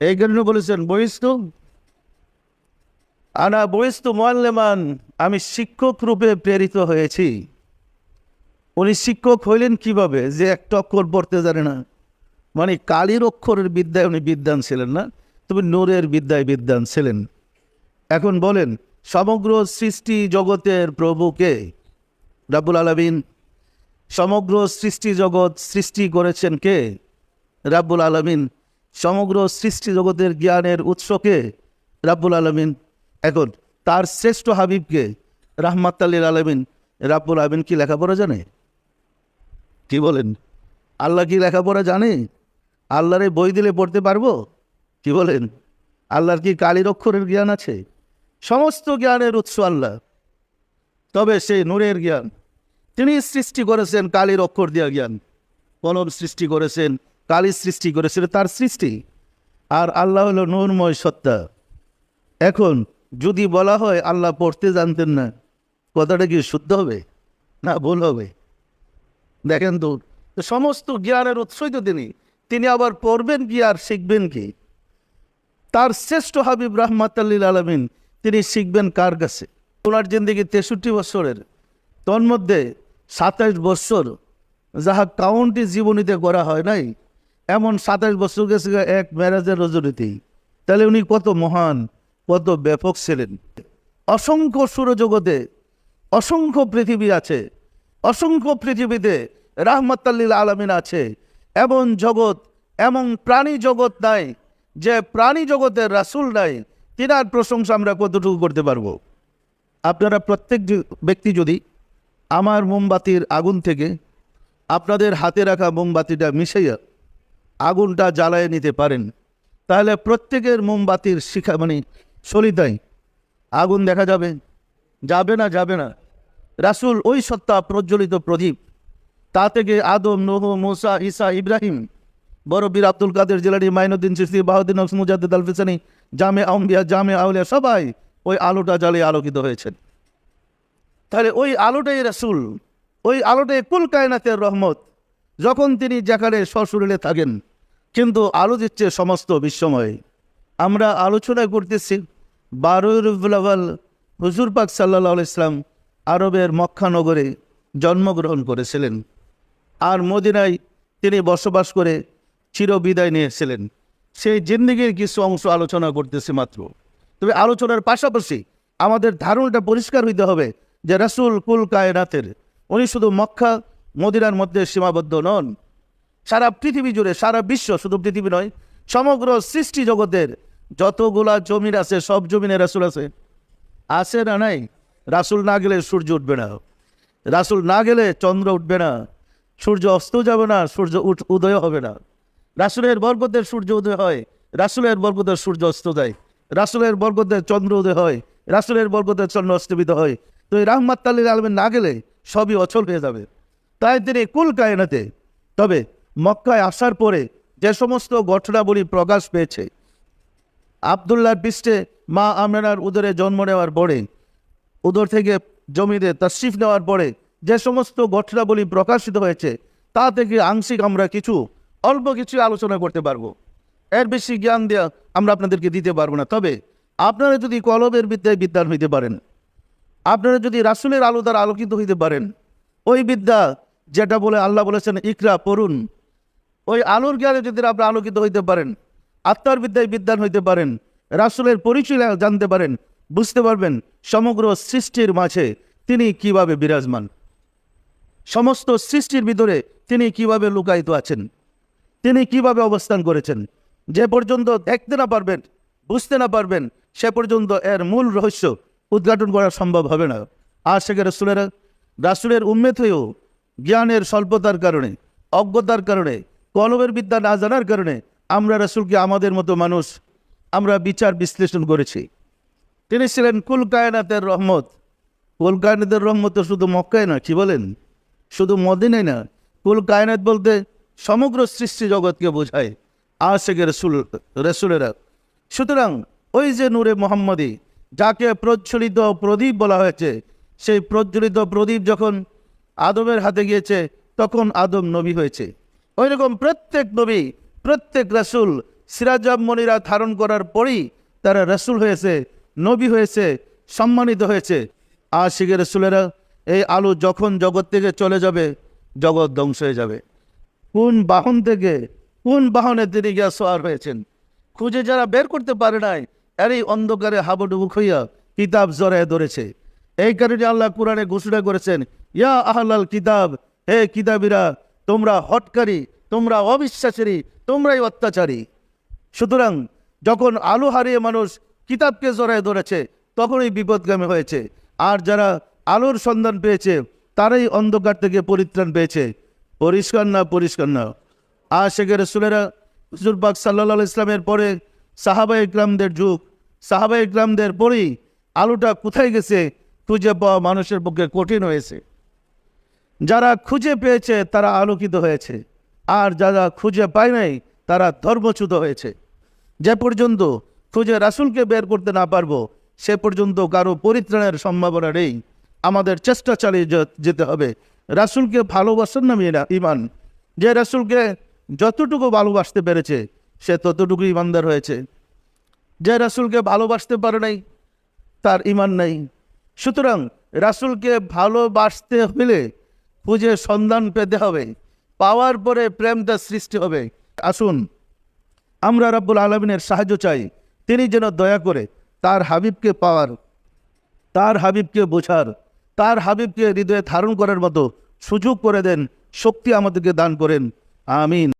এই জন্য বলেছেন বহিস্তু আনা বহিস্তু মোয়াল্লেমান, আমি শিক্ষক রূপে প্রেরিত হয়েছি। উনি শিক্ষক হইলেন কীভাবে? যে একটা অক্ষর পড়তে জানে না। মানে কালির অক্ষরের বিদ্যায় উনি বিদ্যান ছিলেন না, তবে নূরের বিদ্যায় বিদ্যান ছিলেন। এখন বলেন, সমগ্র সৃষ্টি জগতের প্রভুকে রাব্বুল আলমিন, সমগ্র সৃষ্টি জগৎ সৃষ্টি করেছেন কে? রাব্বুল আলমিন সমগ্র সৃষ্টি জগতের জ্ঞানের উৎসকে রাব্বুল আলমিন এখন তার শ্রেষ্ঠ হাবিবকে রাহমাত আলীর আলমিন রাব্বুল আলমিন কি লেখাপড়া জানে? কি বলেন? আল্লাহ কি লেখাপড়া জানে? আল্লাহর বই দিলে পড়তে পারব? কি বলেন? আল্লাহর কি কালির অক্ষরের জ্ঞান আছে? সমস্ত জ্ঞানের উৎস আল্লাহ। তবে সেই নূরের জ্ঞান। তিনি সৃষ্টি করেছেন কালির অক্ষর দিয়া জ্ঞান। কলম সৃষ্টি করেছেন কালি সৃষ্টি করেছিল, তার সৃষ্টি। আর আল্লাহ হলো নূরময় সত্তা। এখন যদি বলা হয় আল্লাহ পড়তে জানতেন না, কথাটা কি শুদ্ধ হবে না ভুল হবে? দেখেন তো, সমস্ত জ্ঞানের উৎসই তো তিনি। তিনি আবার পড়বেন কি আর শিখবেন কি? তার শ্রেষ্ঠ হাবিব রহমাত আল্লিল আলমিন, তিনি শিখবেন কার কাছে? ওনার জিন্দিগি তেষট্টি বছরের, তন্মধ্যে সাতাইশ বছর যাহা কাউন্টি জীবনীতে করা হয় নাই এমন সাতাশ বছর গেছে এক ম্যারেজের রজনীতেই তাহলে উনি কত মহান, কত ব্যাপক ছিলেন। অসংখ্য সুরজগতে অসংখ্য পৃথিবী আছে, অসংখ্য পৃথিবীতে রাহমাতাল্লিল আলমিন আছে। এমন জগৎ, এমন প্রাণী জগৎ নাই, যে প্রাণী জগতের রাসুল নাই, তিনার প্রশংসা আমরা কতটুকু করতে পারব? আপনারা প্রত্যেক ব্যক্তি যদি আমার মোমবাতির আগুন থেকে আপনাদের হাতে রাখা মোমবাতিটা মিশাইয়া আগুনটা জ্বালায় নিতে পারেন। তাহলে প্রত্যেকের মোমবাতির শিখা মানে সলিতায় আগুন দেখা যাবে যাবে না যাবে না। রাসুল ওই সত্তা প্রজ্বলিত প্রদীপ, তা থেকে আদম, নোহ, মোসা, ঈসা, ইব্রাহিম, বড় বীর আব্দুল কাদের জেলারি মাইনুদ্দিন সিস্তি বাহুদ্দিন মুজাদ্দিদ আল ফিসানি জামে আম্বিয়া জামে আউলিয়া সবাই ওই আলোটা জ্বালিয়ে আলোকিত হয়েছেন। তাহলে ওই আলোটাই রাসুল, ওই আলোটাই কুল কায়নাতের রহমত। যখন তিনি যেখানে সশরীরে থাকেন, কিন্তু আলো দিচ্ছে সমস্ত বিশ্বময়। আমরা আলোচনা করতেছি বারোই হুজুর পাক সাল্লাহ ইসলাম আরবের মক্কানগরে জন্মগ্রহণ করেছিলেন আর মদিনায় তিনি বসবাস করে চিরবিদায় নিয়েছিলেন। সেই জিন্দিগির কিছু অংশ আলোচনা করতেছি মাত্র। তবে আলোচনার পাশাপাশি আমাদের ধারণাটা পরিষ্কার হইতে হবে যে রাসুল কুল কায়নাতের, উনি শুধু মক্কা মদিনার মধ্যে সীমাবদ্ধ নন। সারা পৃথিবী জুড়ে, সারা বিশ্ব শুধু পৃথিবী নয়, সমগ্র সৃষ্টি জগতের যতগুলা জমির আছে, সব জমিনে রাসুল আছে। আছে না নাই? রাসুল না গেলে সূর্য উঠবে না। রাসুল না গেলে চন্দ্র উঠবে না। সূর্য অস্ত যাবে না, সূর্য উদয় হবে না। রাসুলের বরকতের সূর্য উদয় হয়, রাসুলের বরকতের সূর্য অস্ত যায়। রাসুলের বরকতের চন্দ্র উদয় হয়, রাসুলের বরকতের চন্দ্র অস্তমিত হয়। তো এই রাহমাত আলমের না গেলে সবই অচল হয়ে যাবে। তাই তিনি কুল কায়নাতে। তবে মক্কায় আসার পরে যে সমস্ত ঘটনাবলী প্রকাশ পেয়েছে আবদুল্লাহর পৃষ্ঠে মা আমরানার উদরে জন্ম নেওয়ার পরে, উদর থেকে জমিতে তশরিফ নেওয়ার পরে যে সমস্ত ঘটনাবলী প্রকাশিত হয়েছে, তা থেকে আংশিক আমরা কিছু, অল্প কিছু আলোচনা করতে পারব। এর বেশি জ্ঞান দেওয়া আমরা আপনাদেরকে দিতে পারব না। তবে আপনারা যদি কলবের বিদ্যায় বিদ্যান হইতে পারেন, আপনারা যদি রাসুলের আলো দ্বারা আলোকিত হইতে পারেন, ওই বিদ্যা যেটা বলে আল্লাহ বলেছেন, ইকরা, পড়ুন। ওই আলোর জ্ঞানে যদি আপনারা আলোকিত হইতে পারেন আত্মার বিদ্যায় বিদ্যান হইতে পারেন, রাসুলের পরিচয় জানতে পারেন, বুঝতে পারবেন সমগ্র সৃষ্টির মাঝে তিনি কীভাবে বিরাজমান। সমস্ত সৃষ্টির ভিতরে তিনি কীভাবে লুকায়িত আছেন, তিনি কীভাবে অবস্থান করেছেন, যে পর্যন্ত দেখতে না পারবেন, বুঝতে না পারবেন, সে পর্যন্ত এর মূল রহস্য উদ্ঘাটন করা সম্ভব হবে না। আর সেখানে রাসুলেরা, রাসুলের উম্মেদ হয়েও জ্ঞানের স্বল্পতার কারণে, অজ্ঞতার কারণে, কলমের বিদ্যা না জানার কারণে আমরা রাসুলকে আমাদের মতো মানুষ আমরা বিচার বিশ্লেষণ করেছি। তিনি ছিলেন কুল কায়নাতের রহমত। কুল কায়নাতের রহমত শুধু মক্কায় না কি বলেন? শুধু মদিনায় না, কুল কায়নাত বলতে সমগ্র সৃষ্টি জগৎকে বোঝায় আশেখ রসুল, রসুলেরা। সুতরাং ওই যে নূরে মোহাম্মদী, যাকে প্রজ্বলিত প্রদীপ বলা হয়েছে, সেই প্রজ্বলিত প্রদীপ যখন আদমের হাতে গিয়েছে, তখন আদম নবী হয়েছে। ওই রকম প্রত্যেক নবী, প্রত্যেক রাসুল সিরাজাব মনিরা ধারণ করার পরেই তারা রসুল হয়েছে, নবী হয়েছে, সম্মানিত হয়েছে। আশিকের রসুলেরা এই আলু যখন জগৎ থেকে চলে যাবে, জগৎ ধ্বংস হয়ে যাবে। কোন বাহন থেকে, কোন বাহনে তিনি গিয়া সোয়ার হয়েছেন? খুঁজে যারা বের করতে পারে নাই, এরই অন্ধকারে হাবুডুবু হইয়া কিতাব জড়ায় ধরেছে। এই কারণে আল্লাহ কোরআনে ঘোষণা করেছেন ইয়া আহলাল কিতাব, হে কিতাবিরা, তোমরা হটকারী তোমরা অবিশ্বাসেরই, তোমরাই অত্যাচারী। সুতরাং যখন আলো হারিয়ে মানুষ কিতাবকে জড়ায় ধরেছে, তখনই বিপদগামী হয়েছে। আর যারা আলোর সন্ধান পেয়েছে, তারাই অন্ধকার থেকে পরিত্রাণ পেয়েছে। পরিষ্কার না পরিষ্কার না। আর শেখের রসুলেরা হুজুর পাক সাল্লা ইসলামের পরে সাহাবা ইকরামদের যুগ সাহাবা ইকরামদের পরেই আলোটা কোথায় গেছে খুঁজে পাওয়া মানুষের পক্ষে কঠিন হয়েছে। যারা খুঁজে পেয়েছে তারা আলোকিত হয়েছে। আর যারা খুঁজে পায় নাই, তারা ধর্মচ্যুত হয়েছে। যে পর্যন্ত খুঁজে রাসূলকে বের করতে না পারব, সে পর্যন্ত কারও পরিত্রাণের সম্ভাবনা নেই। আমাদের চেষ্টা চালিয়ে যেতে হবে। রাসুলকে ভালোবাসার নামে এরা ইমান যে রাসূলকে যতটুকু ভালোবাসতে পেরেছে, সে ততটুকু ইমানদার হয়েছে। যে রাসূলকে ভালোবাসতে পারে নাই, তার ইমান নাই। সুতরাং রাসূলকে ভালোবাসতে হলে খুঁজে সন্ধান পেতে হবে। পাওয়ার পরে প্রেমটা সৃষ্টি হবে। আসুন, আমরা রাব্বুল আলমিনের সাহায্য চাই। তিনি যেন দয়া করে তার হাবিবকে পাওয়ার, তার হাবিবকে বোঝার, তার হাবিবকে হৃদয়ে ধারণ করার মতো সুযোগ করে দেন, শক্তি আমাদেরকে দান করেন। আমিন।